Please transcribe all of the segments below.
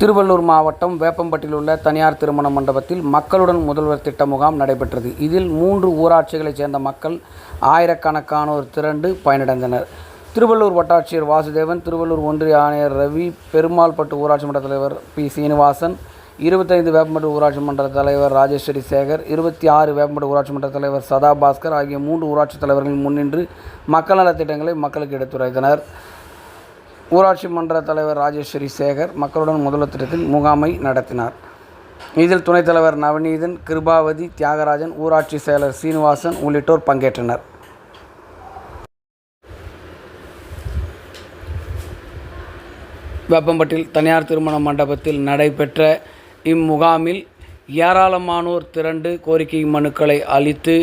திருவள்ளூர் மாவட்டம் வேப்பம்பட்டியில் உள்ள தனியார் திருமண மண்டபத்தில் மக்களுடன் முதல்வர் திட்ட முகாம் நடைபெற்றது. இதில் மூன்று ஊராட்சிகளைச் சேர்ந்த மக்கள் ஆயிரக்கணக்கானோர் திரண்டு பயனடைந்தனர். திருவள்ளூர் வட்டாட்சியர் வாசுதேவன் திருவள்ளூர் ஒன்றிய ஆணையர் ரவி பெருமாள்பட்டு ஊராட்சி மன்ற தலைவர் பி. சீனிவாசன் இருபத்தைந்து வேப்பம்பட்டு ஊராட்சி மன்ற தலைவர் ராஜேஸ்வரி சேகர் இருபத்தி ஆறு வேப்பம்பட்டு ஊராட்சி மன்ற தலைவர் சதா பாஸ்கர் ஆகிய மூன்று ஊராட்சி தலைவர்கள் முன்னின்று மக்கள் நலத் திட்டங்களை மக்களுக்கு எடுத்துரைத்தனர். ஊராட்சி மன்ற தலைவர் ராஜேஸ்வரி சேகர் மக்களுடன் முதல்வர் திட்டத்தில் முகாமை நடத்தினார். இதில் துணைத் தலைவர் நவநீதன் கிருபாவதி தியாகராஜன் ஊராட்சி செயலர் சீனிவாசன் உள்ளிட்டோர் பங்கேற்றனர். வேப்பம்பட்டில் தனியார் திருமண மண்டபத்தில் நடைபெற்ற இம்முகாமில் ஏராளமானோர் திரண்டு கோரிக்கை மனுக்களை அளித்து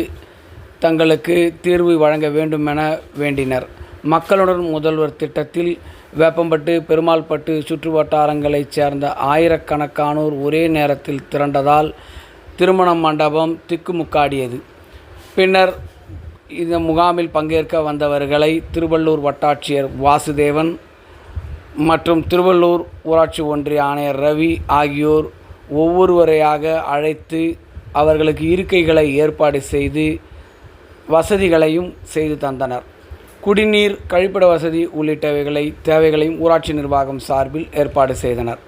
தங்களுக்கு தீர்வு வழங்க வேண்டும் என வேண்டினர். மக்களுடன் முதல்வர் திட்டத்தில் வேப்பம்பட்டு பெருமாள்பட்டு சுற்று வட்டாரங்களைச் சேர்ந்த ஆயிரக்கணக்கானோர் ஒரே நேரத்தில் திரண்டதால் திருமண மண்டபம் திக்குமுக்காடியது பின்னர் இந்த முகாமில் பங்கேற்க வந்தவர்களை திருவள்ளூர் வட்டாட்சியர் வாசுதேவன் மற்றும் திருவள்ளூர் ஊராட்சி ஒன்றிய ஆணையர் ரவி ஆகியோர் ஒவ்வொருவரையாக அழைத்து அவர்களுக்கு இருக்கைகளை ஏற்பாடு செய்து வசதிகளையும் செய்து தந்தனர். குடிநீர் கழிப்பிட வசதி உள்ளிட்டவைகளை தேவைகளையும் ஊராட்சி நிர்வாகம் சார்பில் ஏற்பாடு செய்தனர்.